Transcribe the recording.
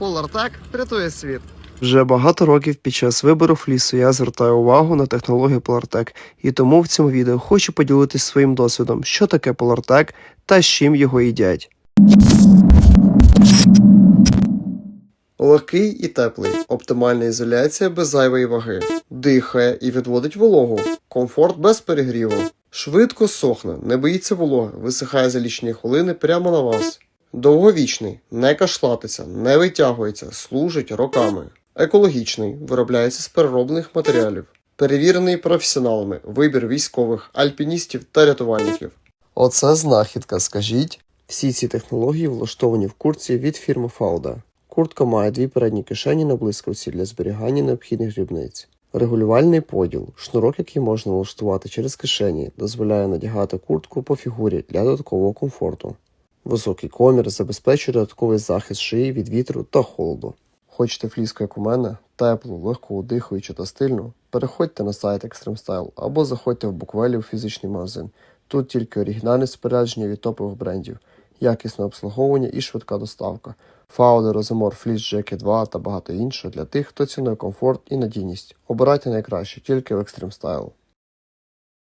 PolarTech рятує світ. Вже багато років під час вибору флісу я звертаю увагу на технологію PolarTech, і тому в цьому відео хочу поділитися своїм досвідом, що таке PolarTech та з чим його їдять. Легкий і теплий, оптимальна ізоляція без зайвої ваги, дихає і відводить вологу, комфорт без перегріву, швидко сохне, не боїться вологи, висихає за лічні хвилини прямо на вас. Довговічний, не кашлатиться, не витягується, служить роками. Екологічний, виробляється з перероблених матеріалів. Перевірений професіоналами, вибір військових, альпіністів та рятувальників. Оце знахідка, скажіть. Всі ці технології влаштовані в куртці від фірми Фауда. Куртка має дві передні кишені на блискавці для зберігання необхідних дрібниць. Регулювальний поділ, шнурок, який можна влаштувати через кишені, дозволяє надягати куртку по фігурі для додаткового комфорту. Високий комір забезпечує додатковий захист шиї від вітру та холоду. Хочете фліску, як у мене, теплу, легку, дихаючу та стильну? Переходьте на сайт Extreme Style або заходьте в буквелі у фізичний магазин. Тут тільки оригінальне спорядження від топових брендів, якісне обслуговування і швидка доставка. Founder, Розумор, Fleece Jacket 2 та багато іншого для тих, хто цінує комфорт і надійність. Обирайте найкраще тільки в Extreme Style.